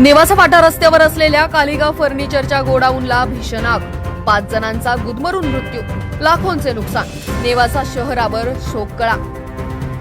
नेवासा फाटा रस्त्यावर असलेल्या कालिगाव फर्निचरच्या गोडाऊनला भीषण आग. पाच जणांचा गुदमरून मृत्यू. लाखोंचे नुकसान. नेवासा शहरावर शोककळा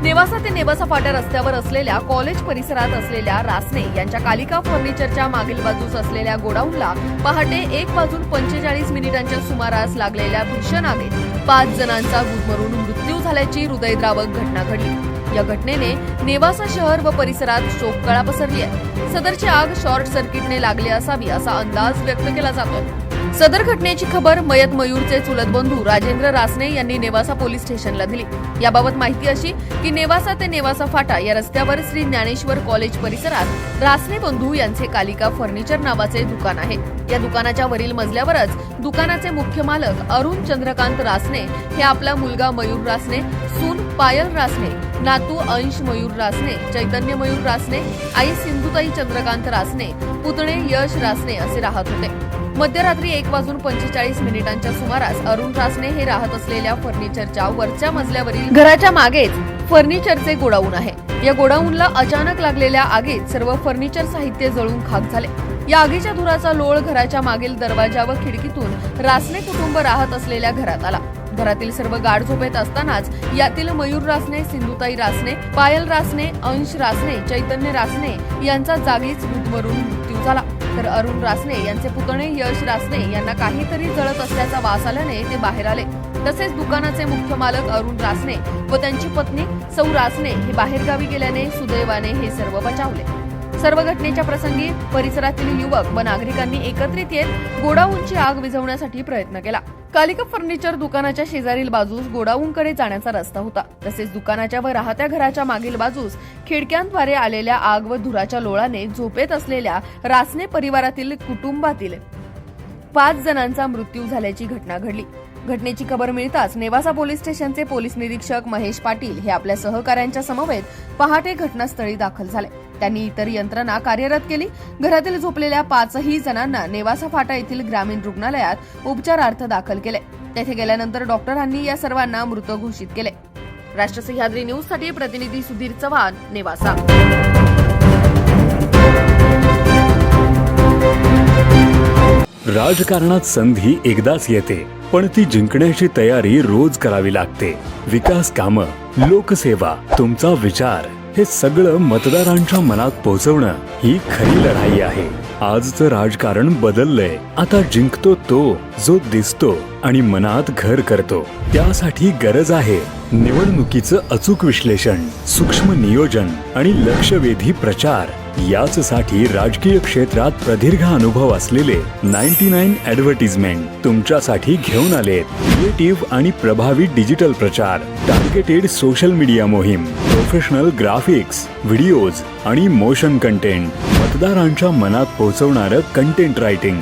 नेवासा ते नेवासा फाटा रस्त्यावर असलेल्या कॉलेज परिसरात असलेल्या रासने यांच्या कालिका फर्निचरच्या मागील बाजूस असलेल्या गोडाऊनला पहाटे एक वाजून पंचेचाळीस मिनिटांच्या सुमारास लागलेल्या भीषण आगीत पाच जणांचा गुदमरून मृत्यू झाल्याची हृदयद्रावक घटना घडली. या घटनेने नेवासा शहर व परिसरात शोककळा पसरली आहे. सदरची आग शॉर्ट सर्किटने लागली असावी असा अंदाज व्यक्त केला जातोय. सदर घटनेची खबर मयत मयूरचे चुलत बंधू राजेंद्र रासने यांनी नेवासा पोलीस स्टेशनला दिली. याबाबत माहिती अशी की नेवासा ते नेवासा फाटा या रस्त्यावर श्री ज्ञानेश्वर कॉलेज परिसरात रासने बंधू यांचे कालिका फर्निचर नावाचे दुकान आहे. या दुकानाच्या वरील मजल्यावरच दुकानाचे मुख्य मालक अरुण चंद्रकांत रासने हे आपला मुलगा मयूर रासने सून पायल रासने नातू अंश मयूर रासने चैतन्य मयूर रासने आई सिंधुताई चंद्रकांत रासने पुतणे यश रासने असे राहत होते. मध्यरात्री एक वाजून पंचेचाळीस मिनिटांच्या सुमारास अरुण रासने हे राहत असलेल्या फर्निचरच्या वरच्या मजल्यावरील घराच्या मागेच फर्निचरचे गोडाऊन आहे. या गोडाऊनला अचानक लागलेल्या आगीत सर्व फर्निचर साहित्य जळून खाक झाले. या आगीच्या धुराचा लोळ घराच्या मागील दरवाजा व खिडकीतून रासने कुटुंब राहत असलेल्या घरात आला. घरातील सर्व गाढ झोपेत असतानाच यातील मयूर रासने सिंधुताई रासने पायल रासने अंश रासने चैतन्य रासने यांचा जागीच भूतवरून मृत्यू झाला. तर अरुण रासने यांचे पुतणे यश रासने यांना काहीतरी जळत असल्याचा वास आल्याने ते बाहेर आले. तसेच दुकानाचे मुख्य मालक अरुण रासने व त्यांची पत्नी सौ रासने हे बाहेरगावी गेल्याने सुदैवाने हे सर्व बचावले. सर्व घटनेच्या प्रसंगी परिसरातील युवक व नागरिकांनी एकत्रित येत गोडाऊनची आग विझवण्यासाठी प्रयत्न केला. कालिका फर्निचर दुकानाच्या शेजारील बाजूस गोडाऊनकडे जाण्याचा रस्ता होता. तसेच दुकानाच्या व राहत्या घराच्या मागील बाजूस खिडक्यांद्वारे आलेल्या आग व धुराच्या लोळाने झोपेत असलेल्या रासने परिवारातील कुटुंबातील पाच जणांचा मृत्यू झाल्याची घटना घडली. घटनेची खबर मिळताच नेवासा पोलीस स्टेशनचे पोलीस निरीक्षक महेश पाटील हे आपल्या सहकाऱ्यांच्या समवेत पहाटे घटनास्थळी दाखल झाले. त्यांनी इतर यंत्रणा कार्यरत केली. घरातील झोपलेल्या पाचही जणांना नेवासा फाटा येथील ग्रामीण रुग्णालयात उपचारार्थ दाखल केले. तेथे गेल्यानंतर डॉक्टरांनी या सर्वांना मृत घोषित केले. राष्ट्र सह्याद्री न्यूजसाठी प्रतिनिधी सुधीर चव्हाण नेवासा. राजकारणात संधी एकदाच येते. पण ती जिंकण्याची तयारी रोज करावी लागते. विकास कामं लोकसेवा तुमचा विचार हे सगळं मतदारांच्या मनात पोहोचवणं ही खरी लढाई आहे. आजचं राजकारण बदललंय. आता जिंकतो तो जो दिसतो. आणि मनात घर करतो. त्यासाठी गरज आहे निवडणुकीचं अचूक विश्लेषण सूक्ष्म नियोजन आणि लक्षवेधी प्रचार. याचसाठी राजकीय क्षेत्रात प्रदीर्घ अनुभव असलेले नाईन्टी नाईन ऍडव्हर्टिजमेंट तुमच्यासाठी घेऊन आले क्रिएटिव्ह आणि प्रभावी डिजिटल प्रचार टार्गेटेड सोशल मीडिया मोहीम प्रोफेशनल ग्राफिक्स व्हिडिओज आणि मोशन कंटेंट. मतदारांच्या मनात पोहोचवणारं कंटेंट रायटिंग.